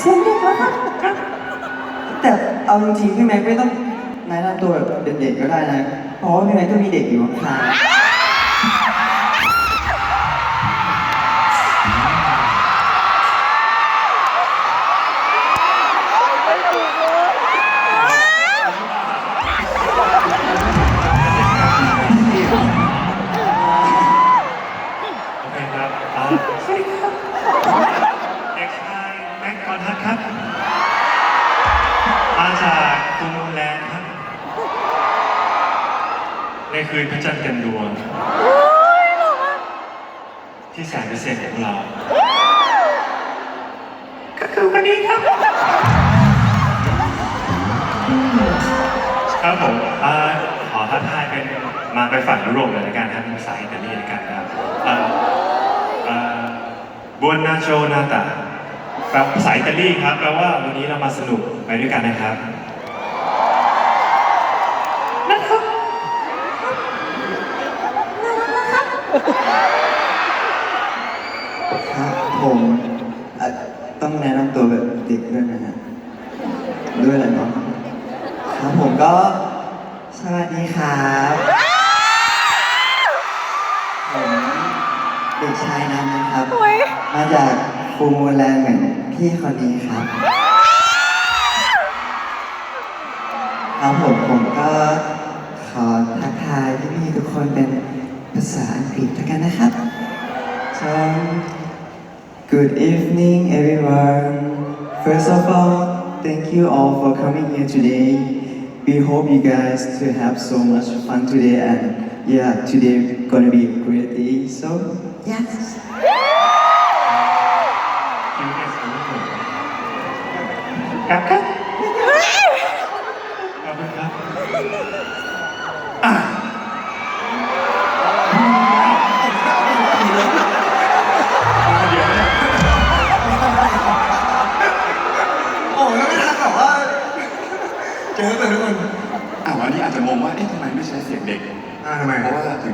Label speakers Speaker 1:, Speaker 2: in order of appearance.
Speaker 1: เสียงเด็กแล้วครับ
Speaker 2: แต่เอาจริงๆพี่แม็กไม่ต้องแนะนำตัวแบบเป็นเด็กก็ได้นะ เพราะว่าพี่แม็กก็มีเด็กอยู่ข้างๆ
Speaker 3: โอเคครับอ่าสวัสดีครับเด็กชา ยแม็กกอนทัศน์ครับ มาจากกรุงแลนด์ครับ ในคืนพระจันทร์เต็มดวง ที่แสนพิเศษของเรา ก็คือวันนี้ครับ ครับผมอ่าขอท้าทายเป็นมาไปฝั่งยุโรปเลยละกันครับภาษาอิตาลีละกันครับอ่าอ่าบว นนาโชนาตาแปลภาษาอิตาลีครับแปลว่าวันนี้เรามาสนุกไปด้วยกันนะครับ นะครับ
Speaker 2: ครับผมอะต้องแนะนำตัวแบบเด็กด้วยนะฮะด้วยอะไรเนาะครับผมก็ สวัสดีครับผมเด็กชายนันนะครับ มาจาก ฟูมูลแลนด์เหมือนพี่คนนี้ครับครับผมผมก็ขอทักทายพี่ๆทุกคนเป็นภาษาอังกฤษแล้วกันนะครับ So, good evening, everyone. First of all, thank you all for coming here today. We hope you guys to have so much fun today, and yeah, today gonna be a great day. So, yes.
Speaker 3: ครับครับขอบคุณครับอะ
Speaker 4: โอ้แล้วไม่ทันแบบว่า เจอแต่ทุกคนอ่าวันนี้อาจจะงงว่า เอ๊ะทำไมไม่ใช้เสียงเด็ก
Speaker 5: อ่าทำไม
Speaker 4: เพราะว่าถึง